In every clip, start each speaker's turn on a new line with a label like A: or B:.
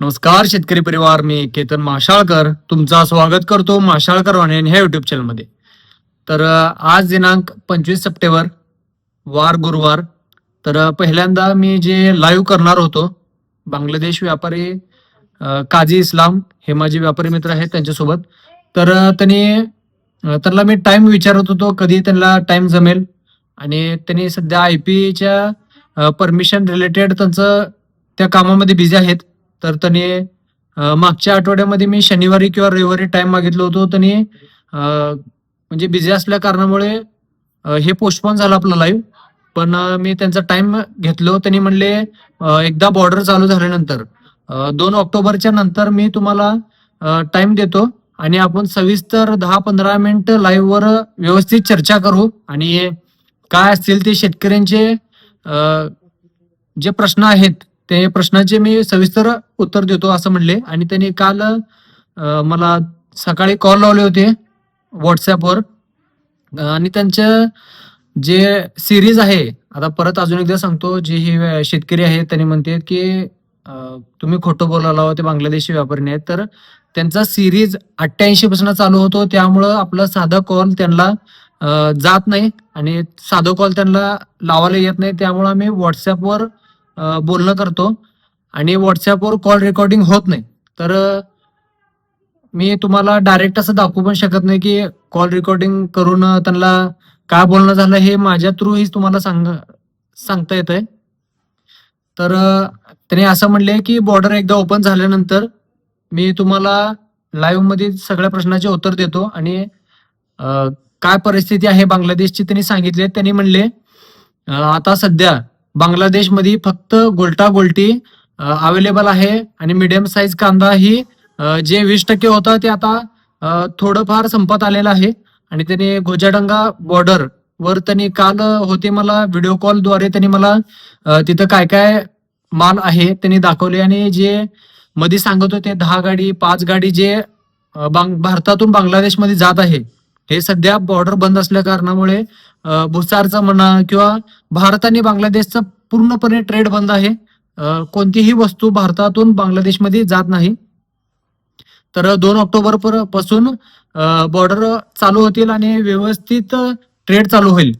A: नमस्कार शेतकरी परिवार. मी केतन माशाळकर. तुमचा स्वागत करतो माशाळकर ऑनलाईन ह्या युट्यूब चॅनलमध्ये तर आज दिनांक पंचवीस सप्टेंबर वार गुरुवार. तर पहिल्यांदा मी जे लाईव्ह करणार होतो बांगलादेश व्यापारी काझी इस्लाम हे माझे व्यापारी मित्र आहेत त्यांच्यासोबत. तर त्यांनी त्यांना मी टाइम विचारत होतो कधी त्यांना टाइम जमेल. आणि त्यांनी सध्या आय पीच्या परमिशन रिलेटेड त्यांचं त्या कामामध्ये बिझी आहेत. तर त्यांनी मागच्या आठवड्यामध्ये मी शनिवारी किंवा रविवारी टाइम मागितलो होतो. त्यांनी म्हणजे बिझी असल्या कारणामुळे हे पोस्टपोन झालं आपलं लाईव्ह पण मी त्यांचा टाइम घेतलो. त्यांनी म्हणले एकदा बॉर्डर चालू झाल्यानंतर दोन ऑक्टोबरच्या नंतर मी तुम्हाला टाइम देतो. आणि आपण सविस्तर दहा पंधरा मिनिट लाईव्हवर व्यवस्थित चर्चा करू. आणि काय असतील ते शेतकऱ्यांचे जे प्रश्न आहेत ते प्रश्नाचे मी सविस्तर उत्तर देतो असं म्हणले. आणि त्यांनी काल मला सकाळी कॉल लावले होते व्हॉट्सॲपवर आणि त्यांचं जे सिरीज आहे आता परत अजून एकदा सांगतो जे हे शेतकरी आहेत त्यांनी म्हणते की तुम्ही खोटं बोलायला ते बांगलादेशी व्यापारी आहेत. तर त्यांचा सिरीज अठ्ठ्याऐंशी पासून चालू होतो त्यामुळं आपला साधा कॉल त्यांना जात नाही. आणि साधं कॉल त्यांना लावायला येत नाही. त्यामुळं आम्ही व्हॉट्सॲपवर बोलणं करतो आणि व्हॉट्सॲपवर कॉल रेकॉर्डिंग होत नाही. तर मी तुम्हाला डायरेक्ट असं दाखवू पण शकत नाही की कॉल रेकॉर्डिंग करून त्यांना काय बोलणं झालं हे माझ्या थ्रूहीच तुम्हाला सांग सांगता येत आहे तर त्याने असं म्हणले की बॉर्डर एकदा ओपन झाल्यानंतर मी तुम्हाला लाईव्हमध्ये सगळ्या प्रश्नाचे उत्तर देतो आणि काय परिस्थिती आहे बांगलादेशची त्यांनी सांगितले. त्यांनी म्हणले आता सध्या बांगलादेशमध्ये फक्त गोल्टा गोल्टी अवेलेबल आहे आणि मिडियम साईज कांदा ही जे वीस टक्के होता ते आता थोडंफार संपत आलेलं आहे. आणि त्यांनी गोजाडंगा बॉर्डर वर त्यांनी काल होते मला व्हिडिओ कॉलद्वारे त्यांनी मला तिथं काय काय माल आहे त्यांनी दाखवले. आणि जे मध्ये सांगत होते दहा गाडी पाच गाडी जे बांग भारतातून बांगलादेशमध्ये जात आहे हे सध्या बॉर्डर बंद असल्या कारणामुळे भुसारचं भुसारचा म्हणा किंवा भारत आणि बांगलादेशचा पूर्णपणे ट्रेड बंद आहे. कोणतीही वस्तू भारतातून बांगलादेशमध्ये जात नाही. तर दोन ऑक्टोबरपासून बॉर्डर चालू होतील आणि व्यवस्थित ट्रेड चालू होईल.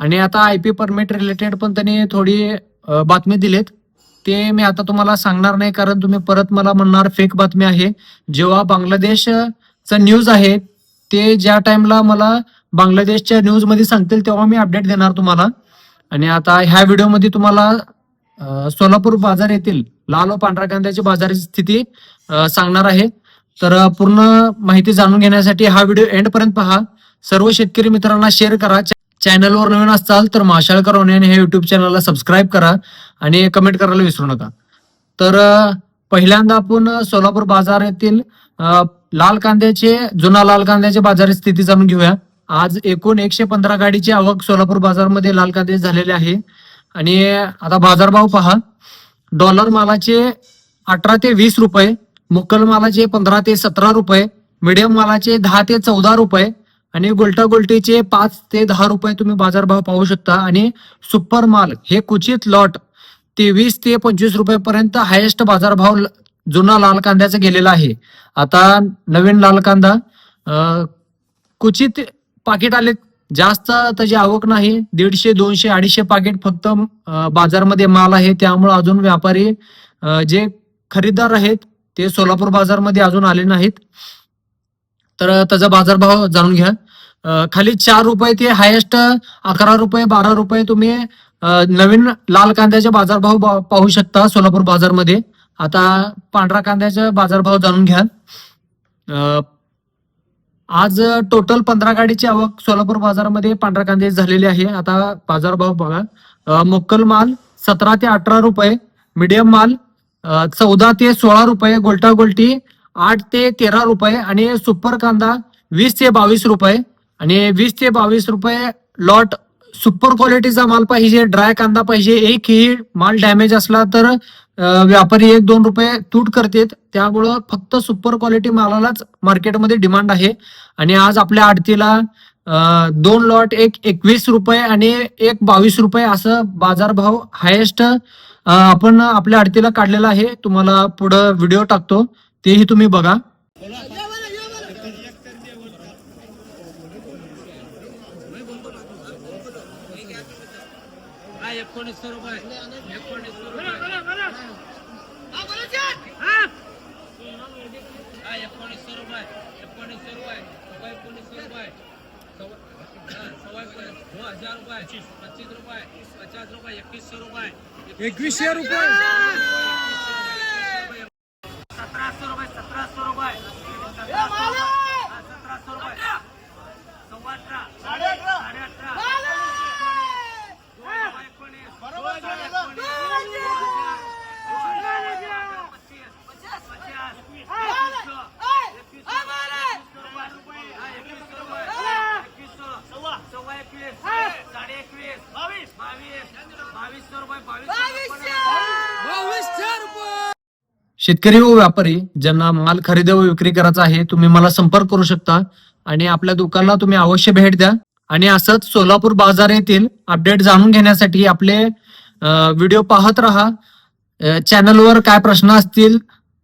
A: आणि आता आय पी परमिट रिलेटेड पण त्यांनी थोडी बातमी दिलेत. ते मी आता तुम्हाला सांगणार नाही कारण तुम्ही परत मला म्हणणार फेक बातमी आहे. जेव्हा बांगलादेशचं न्यूज आहे ते ज्या टाइमला मला बांगलादेशच्या न्यूजमध्ये सांगतील तेव्हा मी अपडेट देणार तुम्हाला. आणि आता ह्या व्हिडिओमध्ये तुम्हाला सोलापूर बाजार येथील लाल व पांढऱ्या कांद्याची बाजाराची स्थिती सांगणार आहे. तर पूर्ण माहिती जाणून घेण्यासाठी हा व्हिडिओ एंड पर्यंत पहा. सर्व शेतकरी मित्रांना शेअर करा. चॅनलवर नवीन असाल तर माशाळकर ऑनलाईन हे युट्यूब चॅनलला सबस्क्राईब करा आणि कमेंट करायला विसरू नका. तर पहिल्यांदा आपण सोलापूर बाजार येथील लाल कांद्याचे जुना लाल कांद्याचे बाजार स्थिती जाणून घेऊया. आज एकूण एकशे पंधरा गाडीची आवक सोलापूर बाजारमध्ये लाल कांदे झालेले आहे. आणि आता बाजारभाव पहा. डॉलर मालाचे अठरा ते वीस रुपये मुक्कल मालाचे पंधरा ते सतरा रुपये मिडियम मालाचे दहा ते चौदा रुपये आणि गोलटा गोलटीचे पाच ते दहा रुपये तुम्ही बाजारभाव पाहू शकता. आणि सुपर माल हे क्वचित लॉट तेवीस ते पंचवीस रुपयेपर्यंत हायेस्ट बाजारभाव ल- जुना लाल कांद्याचा गेलेला आहे. आता नवीन लाल कांदा क्वचित पाकिट आले जास्त त्याची आवक नाही. दीडशे दोनशे अडीचशे पाकिट फक्त बाजारमध्ये माल आहे. त्यामुळे अजून व्यापारी जे खरेदीदार आहेत ते सोलापूर बाजारमध्ये अजून आले नाहीत. तर त्याचा बाजारभाव जाणून घ्या. खाली चार रुपये ते हायेस्ट अकरा रुपये बारा रुपये तुम्ही नवीन लाल कांद्याचे बाजारभाव बा- पाहू शकता सोलापूर बाजारमध्ये. आता पांढरा कांद्याचा बाजारभाव जाणून घ्या आज टोटल पंधरा गाडीची आवक सोलापूर बाजारामध्ये पांढरा कांदे झालेली आहे. आता बाजारभाव बघा. मोक्कल मुक्कल माल सतरा ते अठरा रुपये मिडियम माल चौदा ते सोळा रुपये गोल्टा गोल्टी आठ ते तेरा रुपये आणि सुपर कांदा वीस ते बावीस रुपये. आणि वीस ते बावीस रुपये लॉट सुपर क्वालिटीचा माल पाहिजे ड्राय कांदा पाहिजे एकही माल डॅमेज असला तर व्यापारी एक दोन रुपये तूट करतात. त्यामुळं फक्त सुपर क्वालिटी मालालाच मार्केटमध्ये डिमांड आहे. आणि आज आपल्या आडतीला दोन लॉट एक एकवीस रुपये आणि एक बावीस रुपये असं बाजारभाव हायेस्ट आपण आपल्या आडतीला काढलेला आहे. तुम्हाला पुढं व्हिडिओ टाकतो. तेही तुम्ही बघा
B: हा एकोणीसशे रुपये. एकोणीसशे रुपये. हा एकोणीसशे रुपये. एकोणीसशे रुपये. सव्वा एकोणीसशे रुपये. सव्वा एकोणीस हो हजार रुपये. पच्चीस रुपये. पचास रुपये. एकवीसशे रुपये.
C: एकवीसशे रुपये
B: सतराशे रुपये सतराशे रुपये हा, सतराशे रुपये सव्वा अठरा साडे अठरा सव्वा एकोणीस सव्वा एकोणीस पच्चीस पचास एकवीसशे सव्वा एकवीस साडे एकवीस बावीस बावीस बावीसशे रुपये बावीस
C: बावीसशे रुपये
A: शेतकरी व व्यापारी ज्यांना माल खरेदी व विक्री करायचा आहे तुम्ही मला संपर्क करू शकता आणि आपल्या दुकानाला तुम्ही अवश्य भेट द्या. आणि असंच सोलापूर बाजार येथील अपडेट जाणून घेण्यासाठी आपले व्हिडिओ पाहत राहा. चॅनलवर काय प्रश्न असतील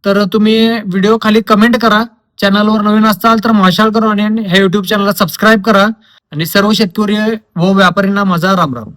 A: तर तुम्ही व्हिडिओ खाली कमेंट करा. चॅनलवर नवीन असाल तर माशाळकर आणि ह्या युट्यूब चॅनलला सबस्क्राईब करा. आणि सर्व शेतकरी व व्यापाऱ्यांना माझा रामराम